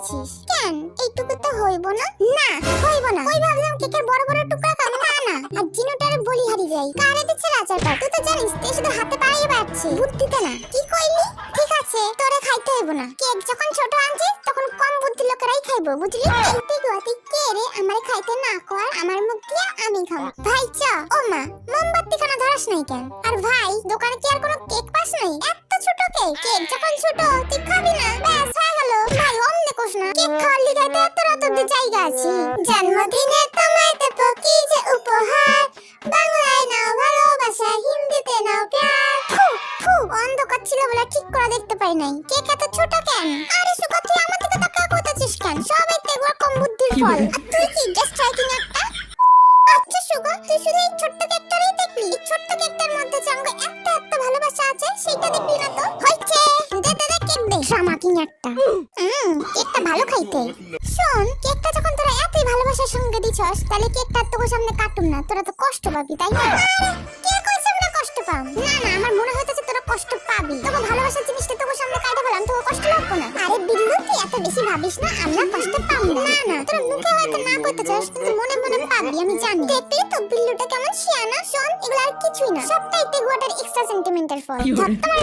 চাইছিস কেন? এইটুকু তো হইব না? না হইব না। কই ভাবলাম কেকের বড় বড় টুকরা খাব না না আর জিনুটারে বলি হারি যাই। কারে দিচ্ছে রাজাটা তুই তো জানিস তুই শুধু হাতে পাড়াই বাড়ছে। বুদ্ধিতে না। কি কইলি? ঠিক আছে তোরে খাইতে হইব না। কেক যখন ছোট আনছিস তখন কম বুদ্ধি লোকেরাই খাইবো বুঝলি? এইতে গুয়াতে কে রে? আমারে খাইতে না কর আমার মুখ দিয়া আমি খাব। ভাই চ। ও মা মোমবাতি খানা ধরাস নাই কেন? আর ভাই দোকানে কি আর কোনো কেক পাস নাই? এত ছোট কেক। কেক তো এত রাত জায়গা আছে। জন্মদিনে তোমায় দেবো কি যে উপহার। বাংলায় নাও ভালোবাসা, হিন্দিতে নাও প্যার। ফু ফু, অন্ধকার ছিল বলে ঠিক করে দেখতে পাই নাই। কেক এত ছোট কেন? আরে সুকা তুই আমার দিকে তাকা করতেছিস কেন? সবাই তো কম বুদ্ধির ফল। তুই কি জাস্ট স্ট্রাইকিং একটা? আচ্ছা সুগা, তুই শুধু এই ছোট্ট কেকটারই দেখলি? ছোট্ট কেকটার মধ্যে যে একটা। হুম কেকটা ভালো খাইতে। শোন কেকটা যখন তোরা এতই ভালোবাসার সঙ্গে দিছস তাহলে কেকটা তোর সামনে কাটুম না। তোরা তো কষ্ট পাবি তাই না? কে কইছে আমরা কষ্ট পাম? না না আমার মনে হইতেছে তোরা কষ্ট পাবি। তোকে ভালোবাসার জিনিসটা তোর সামনে কাটে ফেলাম তোকে কষ্ট লাগবে না। আরে বিল্লু তুই এত বেশি ভাবিস না আমরা কষ্ট পাম না। না না। তোরা মুখে হয়তো না করতে চাস কিন্তু মনে মনে পাবি আমি জানি। দেখবি তো বিল্লুটা কেমন শিয়ানা। শোন এগুলো আর কিছুই না। সবটাই তেগুয়াটার এক্সট্রা সেন্টিমেন্টের ফল ধর তোমার